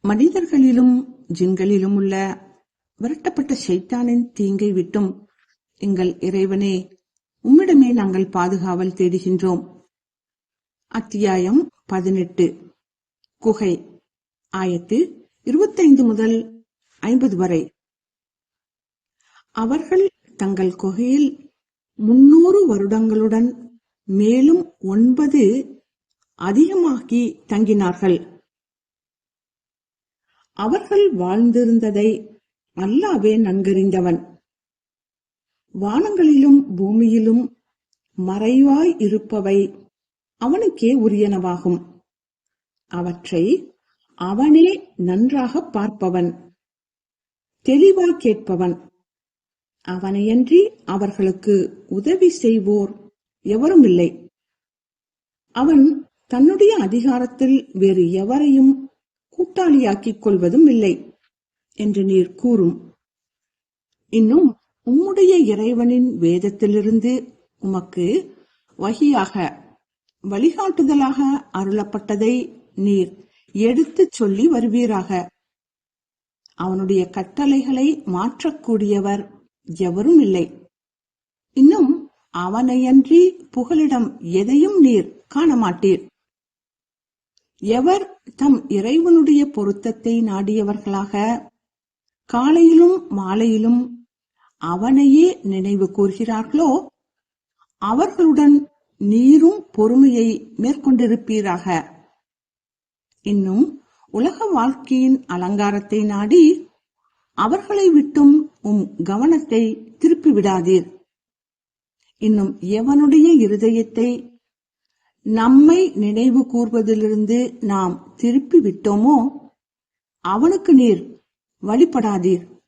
மனிதர்களிலும் ஜின்களிலும் உள்ள விரட்டப்பட்ட ஷைத்தானின் தீங்கை விட்டும் எங்கள் இறைவனே உம்மிடமே நாங்கள் பாதுகாவல் தேடுகின்றோம். அத்தியாயம் பதினெட்டு. குகை ஆயத்து இருபத்தைந்து முதல் ஐம்பது வரை. அவர்கள் தங்கள் குகையில் முன்னூறு வருடங்களுடன் மேலும் ஒன்பது அதிகமாகி தங்கினார்கள். அவர்கள் வாழ்ந்திருந்ததை அல்லாவே நன்கறிந்தவன். வானங்களிலும் பூமியிலும் மறைவாய் இருப்பவை அவனுக்கே உரியனவாகும். அவற்றை அவனே நன்றாக பார்ப்பவன் தெளிவாய் கேட்பவன். அவனையன்றி அவர்களுக்கு உதவி செய்வோர் எவரும் இல்லை அவன் தன்னுடைய அதிகாரத்தில் வேறு எவரையும் கூட்டாளியாக்கிக் கொள்வதும் இல்லை என்று நீர் கூறும். இன்னும் உம்முடைய இறைவனின் வேதத்திலிருந்து உமக்கு வகியாக வழிகாட்டுதலாக அருளப்பட்டதை நீர் எடுத்துச் சொல்லி வருவீராக. அவனுடைய கட்டளைகளை மாற்றக்கூடியவர் எவரும் இல்லை இன்னும் அவனையன்றி புகலிடம் எதையும் நீர் காண மாட்டீர் எவர் தம் இறைவனுடைய பொருத்தத்தை நாடியவர்களாக காலையிலும் மாலையிலும் அவனையே நினைவு கூர்கிறார்களோ அவர்களுடன் நீரும் பொறுமையை மேற்கொண்டிருப்பீராக. இன்னும் உலக வாழ்க்கையின் அலங்காரத்தை நாடி அவர்களை விட்டும் உம் கவனத்தை திருப்பி விடாதீர் இன்னும் எவனுடைய இருதயத்தை நம்மை நினைவு கூர்வதிலிருந்து நாம் திருப்பி விட்டோமோ? அவனுக்கு நீர் வழிபடாதீர்.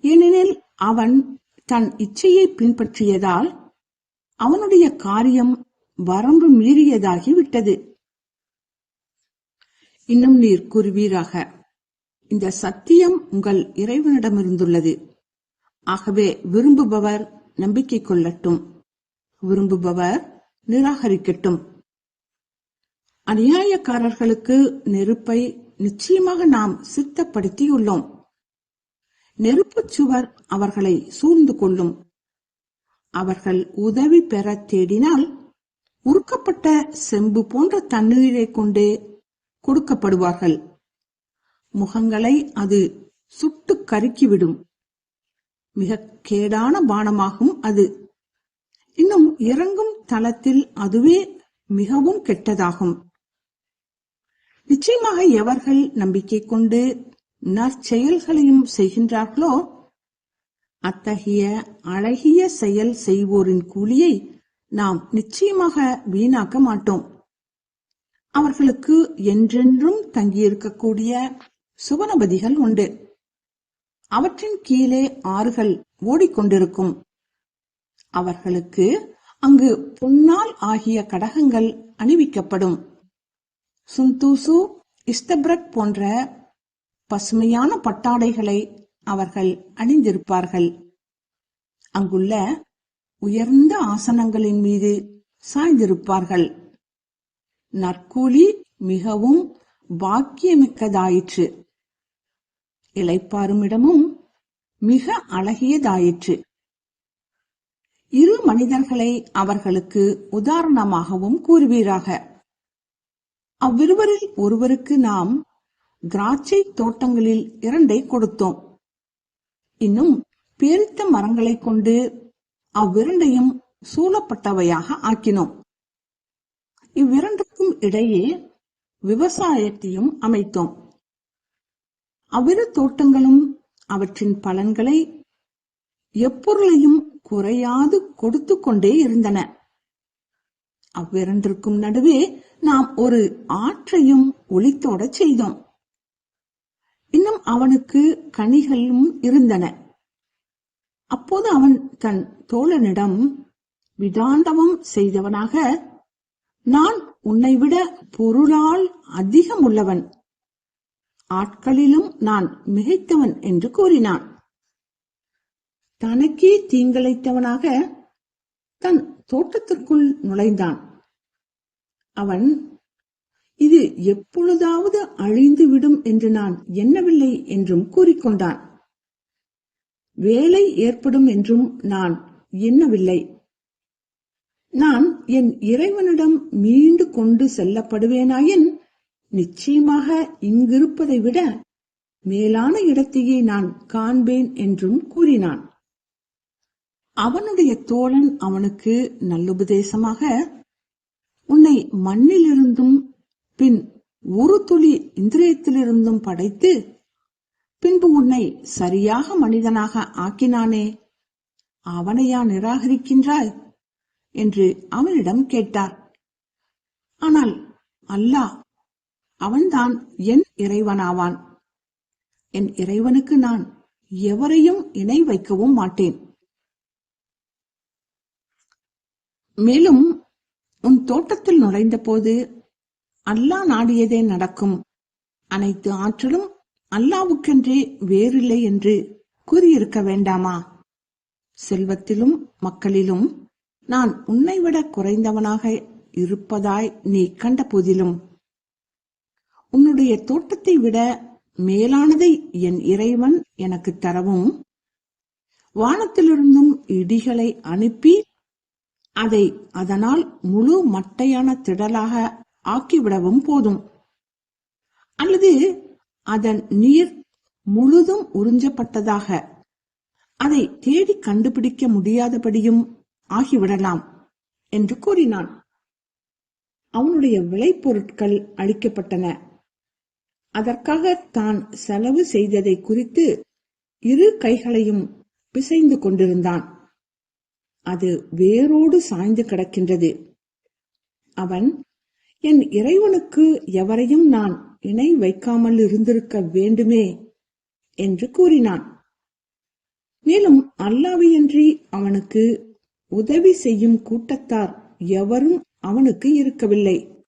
ஏனெனில் அவன் தன் இச்சையை பின்பற்றியதால் அவனுடைய காரியம் வரம்பு மீறியதாகி விட்டது இன்னும் நீர் கூறுவீராக இந்த சத்தியம் உங்கள் இறைவனிடமிருந்துள்ளது. ஆகவே விரும்புபவர் நம்பிக்கை கொள்ளட்டும். விரும்புபவர் நிராகரிக்கட்டும். அநியாயக்காரர்களுக்கு நெருப்பை நிச்சயமாக நாம் சித்தப்படுத்தியுள்ளோம். நெருப்புச் சுவர் அவர்களை சூழ்ந்து கொள்ளும். அவர்கள் உதவி பெற தேடினால் உருக்கப்பட்ட செம்பு போன்ற தண்ணீரை கொண்டு கொடுக்கப்படுவார்கள். முகங்களை அது சுட்டு கருக்கிவிடும். மிக கேடான பானமாகும் அது. இன்னும் இறங்கும் தளத்தில் அதுவே மிகவும் கெட்டதாகும். நிச்சயமாக எவர்கள் நம்பிக்கை கொண்டு நற்செயல்களையும் செய்கின்றார்களோ அத்தகைய அழகிய செயல் செய்வோரின் கூலியை நாம் நிச்சயமாக வீணாக்க மாட்டோம். அவர்களுக்கு என்றென்றும் தங்கியிருக்கக்கூடிய சுவனபதிகள் உண்டு. அவற்றின் கீழே ஆறுகள் ஓடிக்கொண்டிருக்கும். அவர்களுக்கு அங்கு பொன்னால் ஆகிய கடகங்கள் அணிவிக்கப்படும். சுந்தூசு இஸ்தப்ரக் போன்ற பசுமையான பட்டாடைகளை அவர்கள் அணிந்திருப்பார்கள். அங்குள்ள உயர்ந்த ஆசனங்களின் மீது சாய்ந்திருப்பார்கள். நற்கூலி மிகவும் பாக்கியமிக்கதாயிற்று. இளைப்பாருமிடமும் மிக அழகியதாயிற்று. இரு மனிதர்களை அவர்களுக்கு உதாரணமாகவும் கூறுவீராக. அவ்விருவரில் ஒருவருக்கு நாம் திராட்சை தோட்டங்களில் இரண்டை கொடுத்தோம். இன்னும் பேரித்த மரங்களைக் கொண்டு அவ்விரண்டையும் சூழப்பட்டவையாக ஆக்கினோம். இவ்விரண்டுக்கும் இடையே விவசாயத்தையும் அமைத்தோம். அவ்விரு தோட்டங்களும் அவற்றின் பலன்களை எப்பொருளையும் குறையாது கொடுத்து கொண்டே இருந்தன. அவ்விரண்டிற்கும் நடுவே நாம் ஒரு ஆற்றையும் ஒளித்தோடச் செய்தோம். இன்னும் அவனுக்கு கனிகளும் இருந்தன. அப்போது அவன் தன் தோழனிடம் விதாண்டவம் செய்தவனாக நான் உன்னை விட பொருளால் அதிகம் உள்ளவன் ஆட்களிலும் நான் மிகைத்தவன் என்று கூறினான். தனக்கே தீங்கிழைத்தவனாக தன் தோட்டத்திற்குள் நுழைந்தான். அவன் இது எப்பொழுதாவது அழிந்து விடும் என்று நான் எண்ணவில்லை என்றும் கூறிக்கொண்டான். வேலை ஏற்படும் என்றும் நான் எண்ணவில்லை. நான் என் இறைவனிடம் மீண்டு கொண்டு செல்லப்படுவேனாயின் நிச்சயமாக இங்கிருப்பதை விட மேலான இடத்தையே நான் காண்பேன் என்றும் கூறினான். அவனுடைய தோழன் அவனுக்கு நல்லுபதேசமாக உன்னை மண்ணிலிருந்தும் பின் ஒரு துளி இந்திரியத்திலிருந்தும் படைத்து பின்பு உன்னை சரியாக மனிதனாக ஆக்கினானே அவனையா நிராகரிக்கின்றாய்? என்று அவனிடம் கேட்டார். ஆனால் அல்லாஹ் அவன்தான் என் இறைவனாவான். என் இறைவனுக்கு நான் எவரையும் இணை வைக்கவும் மாட்டேன். மேலும் உன் தோட்டத்தில் நுழைந்தபோது அல்லாஹ் நாடியதே நடக்கும். அனைத்து ஆற்றலும் அல்லாவுக்கென்றே வேறில்லை என்று கூறியிருக்க வேண்டாமா? செல்வத்திலும் மக்களிலும் நான் உன்னை விட குறைந்தவனாக இருப்பதாய் நீ கண்ட போதிலும் உன்னுடைய தோட்டத்தை விட மேலானதை என் இறைவன் எனக்கு தரவும் வானத்திலிருந்தும் இடிகளை அனுப்பி அதை அதனால் முழு மட்டையான திடலாக ஆக்கிவிடவும் போதும். அல்லது அதன் நீர் முழுதும் உறிஞ்சப்பட்டதாக அதை தேடி கண்டுபிடிக்க முடியாதபடியும் ஆகிவிடலாம் என்று கூறினான். அவனுடைய விளைபொருட்கள் அளிக்கப்பட்டன. அதற்காக தான் செலவு செய்ததை குறித்து இரு கைகளையும் பிசைந்து கொண்டிருந்தான். அது வேரோடு சாய்ந்து கிடக்கின்றது. அவன் என் இறைவனுக்கு எவரையும் நான் இணை வைக்காமல் இருந்திருக்க வேண்டுமே என்று கூறினான். மேலும் அல்லாவையன்றி அவனுக்கு உதவி செய்யும் கூட்டத்தார் எவரும் அவனுக்கு இருக்கவில்லை.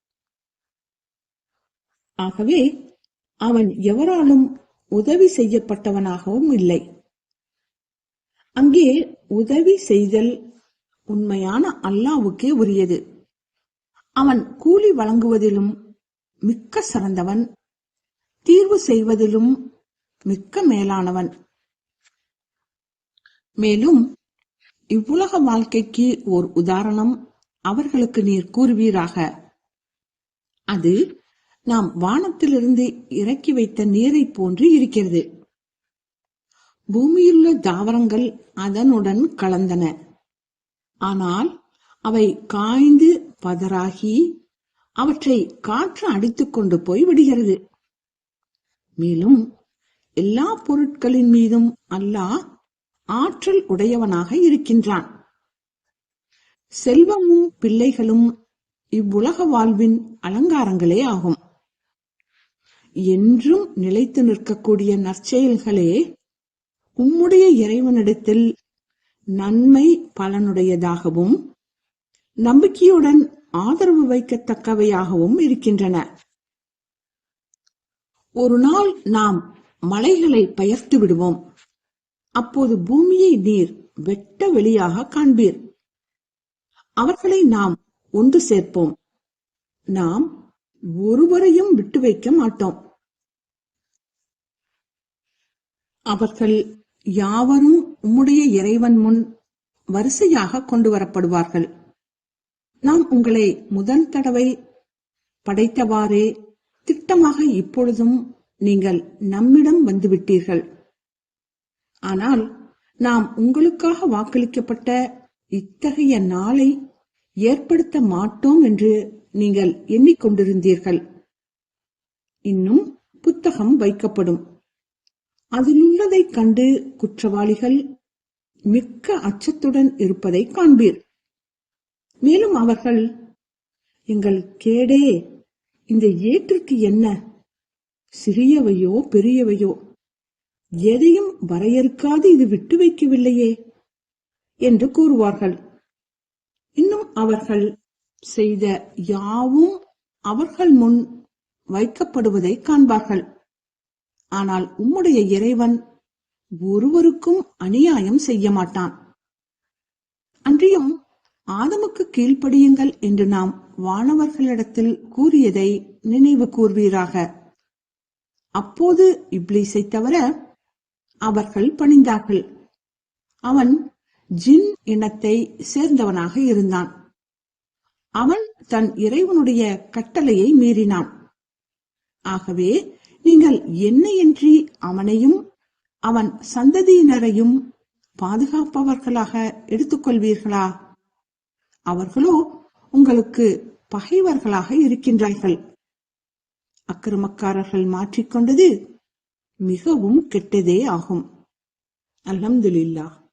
ஆகவே அவன் எவராலும் உதவி செய்யப்பட்டவனாகவும் இல்லை. அங்கே உதவி செய்தல் உண்மையான அல்லாவுக்கே உரியது. அவன் கூலி வழங்குவதிலும் மிக்க சிறந்தவன் தீர்வு செய்வதிலும் மிக்க மேலானவன். மேலும் இவ்வுலக வாழ்க்கைக்கு ஓர் உதாரணம் அவர்களுக்கு நீர் கூறுவீராக. அது நாம் வானத்திலிருந்து இறக்கி வைத்த நீரை போன்று இருக்கிறது. பூமியிலுள்ள தாவரங்கள் அதனுடன் கலந்தன. ஆனால் அவை காய்ந்து பதறாகி அவற்றை காற்று அடித்துக் கொண்டு போய் விடுகிறது. மேலும் எல்லா பொருட்களின் மீதும் அல்லாஹ் ஆற்றல் உடையவனாக இருக்கின்றான். செல்வமும் பிள்ளைகளும் இவ்வுலக வாழ்வின் அலங்காரங்களே ஆகும். என்றும் நிலைத்து நிற்கக்கூடிய நற்செயல்களே உம்முடைய இறைவனிடத்தில் நன்மை பலனுடையதாகவும் நம்பிக்கையுடன் ஆதரவு வைக்கத்தக்கவையாகவும் இருக்கின்றன. ஒரு நாள் நாம் மலைகளை பெயர்த்து விடுவோம். அப்போது பூமியை நீர் வெட்ட வெளியாக காண்பீர். அவர்களை நாம் ஒன்று சேர்ப்போம். நாம் ஒருவரையும் விட்டு வைக்க மாட்டோம். அவர்கள் யாவரும் உம்முடைய இறைவன் முன் வரிசையாக கொண்டு வரப்படுவார்கள் நாம் உங்களை முதல் தடவை படைத்தவாறே திட்டமாக இப்பொழுதும் நீங்கள் நம்மிடம் வந்துவிட்டீர்கள். ஆனால் நாம் உங்களுக்காக வாக்களிக்கப்பட்ட இத்தகைய நாளை ஏற்படுத்த மாட்டோம் என்று நீங்கள் எண்ணிக்கொண்டிருந்தீர்கள். இன்னும் புத்தகம் வைக்கப்படும். அதிலுள்ளதைக் கண்டு குற்றவாளிகள் மிக்க அச்சத்துடன் இருப்பதை காண்பீர். மேலும் அவர்கள் எங்கள் கேடே இந்த ஏற்றிற்கு என்ன? சிறியவையோ பெரியவையோ எதையும் வரையறுக்காது இது விட்டு வைக்கவில்லையே என்று கூறுவார்கள். இன்னும் அவர்கள் செய்த யாவும் அவர்கள் முன் வைக்கப்படுவதை காண்பார்கள். ஆனால் உம்முடைய இறைவன் ஒருவருக்கும் அநியாயம் செய்ய மாட்டான். அன்றியும் ஆதமுக்கு கீழ்ப்படியுங்கள் என்று நாம் வானவர்களிடத்தில் கூறியதை நினைவு கூர்வீராக. அப்போது இப்ளீஸை தவிர அவர்கள் பணிந்தார்கள். அவன் ஜின் இனத்தை சேர்ந்தவனாக இருந்தான். அவன் தன் இறைவனுடைய கட்டளையை மீறினான். ஆகவே நீங்கள் என்னையின்றி அவனையும் அவன் சந்ததியினரையும் பாதுகாப்பவர்களாக எடுத்துக்கொள்வீர்களா? அவர்களோ உங்களுக்கு பகைவர்களாக இருக்கின்றார்கள். அக்கிரமக்காரர்கள் மாற்றிக்கொண்டது மிகவும் கெட்டதே ஆகும். அலமதுல்லா